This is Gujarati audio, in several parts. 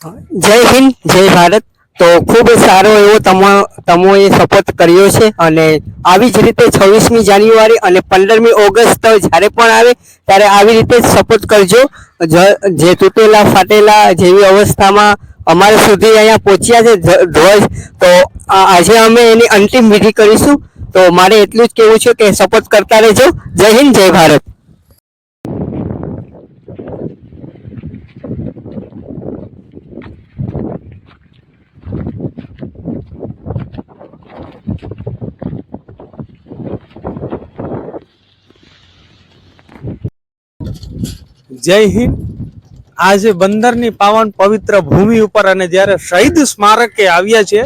જય હિન્દ, જય ભારત. તો ખૂબ સારો એવો તમો, તમોએ સપોર્ટ કર્યો છે અને આવી જ રીતે છવ્વીસમી જાન્યુઆરી અને પંદરમી ઓગસ્ટ જ્યારે પણ આવે ત્યારે આવી રીતે શપથ કરજો. જે તૂટેલા, ફાટેલા જેવી અવસ્થામાં અમારા સુધી અહીંયા પહોંચ્યા છે ધ્વજ. તો આજે અમે એની અંતિમ વિધિ કરીશું. તો મારે એટલું જ કહેવું છે કે સપોર્ટ કરતા રહેજો. જય હિન્દ, જય ભારત. જય હિન્દ. આજે બંદરની પાવન પવિત્ર ભૂમિ ઉપર અને જ્યારે શહીદ સ્મારકે આવ્યા છે,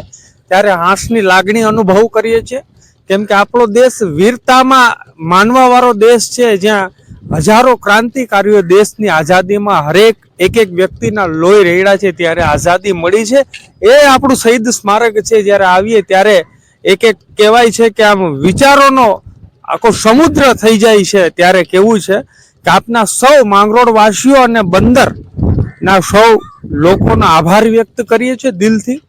ત્યારે હાંસની લાગણી અનુભવ કરીએ છીએ. કેમ કે આપણો દેશ વીરતામાં માનવાવાળો દેશ છે, જ્યાં હજારો ક્રાંતિકારીઓ દેશની આઝાદીમાં હરેક એક એક વ્યક્તિના લોહી રેડા છે, ત્યારે આઝાદી મળી છે. એ આપણું શહીદ સ્મારક છે, જ્યારે આવીએ ત્યારે એક એક કહેવાય છે કે આમ વિચારોનો આખો સમુદ્ર થઈ જાય છે, ત્યારે કેવું છે કે આપના સૌ માંગરોળ વાસીઓ અને બંદર ના સૌ લોકોનો આભાર વ્યક્ત કરીએ છીએ દિલથી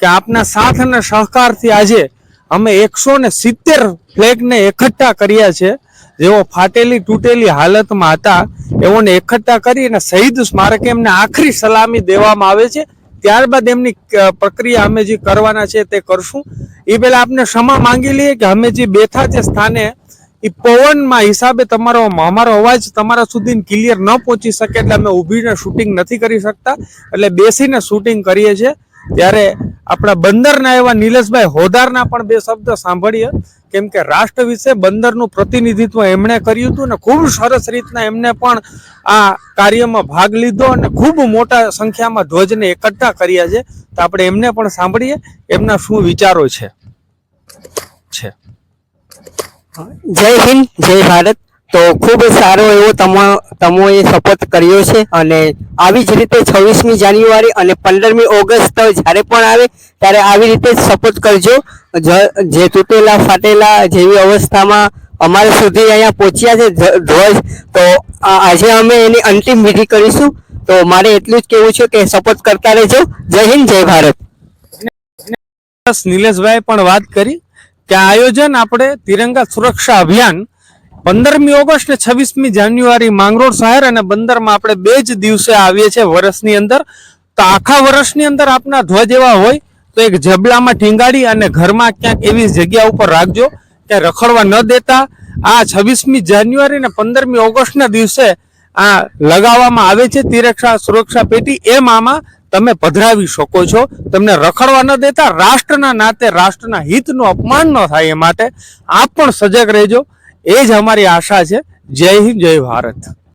કે આપના સાથ અને સહકારથી આજે અમે એકસો ને સિત્તેર ફ્લેગને એકઠા કર્યા છે. જેઓ ફાટેલી તૂટેલી હાલતમાં હતા, એઓને એકઠા કરી અને શહીદ સ્મારકે એમને આખરી સલામી દેવામાં આવે છે. ત્યારબાદ એમની પ્રક્રિયા અમે જે કરવાના છે તે કરશું. એ પહેલાં આપને ક્ષમા માંગી લઈએ કે અમે જે બેઠા છે સ્થાને એ પવનમાં હિસાબે તમારો અમારો અવાજ તમારા સુધી ક્લિયર ન પહોંચી શકે એટલે અમે ઊભીને શૂટિંગ નથી કરી શકતા. એટલે બેસીને શૂટિંગ કરીએ છીએ. ત્યારે આપણા બંદરના એવા નીલેશભાઈ હોદારના પણ બે શબ્દ સાંભળીએ. કેમ કે રાષ્ટ્ર વિશે બંદરનું પ્રતિનિધિત્વ એમણે કર્યું હતું ને ખૂબ સરસ રીતના એમને પણ આ કાર્યમાં ભાગ લીધો અને ખૂબ મોટા સંખ્યામાં ધ્વજને એકઠા કર્યા છે. તો આપણે એમને પણ સાંભળીએ. એમના શું વિચારો છે? છે. જય હિન્દ, જય ભારત. તો ખૂબ સારો એવો તમો, તમોએ સપોર્ટ કર્યો છે અને આવી જ રીતે છવ્વીસમી જાન્યુઆરી અને પંદરમી ઓગસ્ટ જ્યારે પણ આવે ત્યારે આવી રીતે જ સપોર્ટ કરજો. જે તૂટેલા, ફાટેલા જેવી અવસ્થામાં અમારે સુધી અહીંયા પહોંચ્યા છે ધ્વજ. તો આજે અમે એની અંતિમ વિધિ કરીશું. તો મારે એટલું જ કહેવું છે કે સપોર્ટ કરતા રહેજો. જય હિન્દ, જય ભારત. નિલેશભાઈ પણ વાત કરી. કે આયોજન આપણે તિરંગા સુરક્ષા અભિયાન પંદરમી ઓગસ્ટ ને છવ્વીસમી જાન્યુઆરી માંગરોળ શહેર અને બંદરમાં આપણે બે જ દિવસે આવીએ છીએ વર્ષની અંદર. તો આખા વર્ષની અંદર આપના ધ્વજ એવા હોય તો એક જબલામાં ટીંગાડી અને ઘરમાં ક્યાંક એવી જગ્યા ઉપર રાખજો ત્યાં રખડવા ન દેતા. આ છવ્વીસમી જાન્યુઆરી ને પંદરમી ઓગસ્ટના દિવસે આ લગાવવામાં આવે છે તિરક્ષા સુરક્ષા પેટી. એમ આમાં તમે પધરાવી શકો છો. તમને રખડવા ન દેતા, રાષ્ટ્રના નાતે રાષ્ટ્રના હિતનું અપમાન ન થાય એ માટે આપ પણ સજગ રહેજો. એ જ અમારી આશા છે. જય હિન્દ, જય ભારત.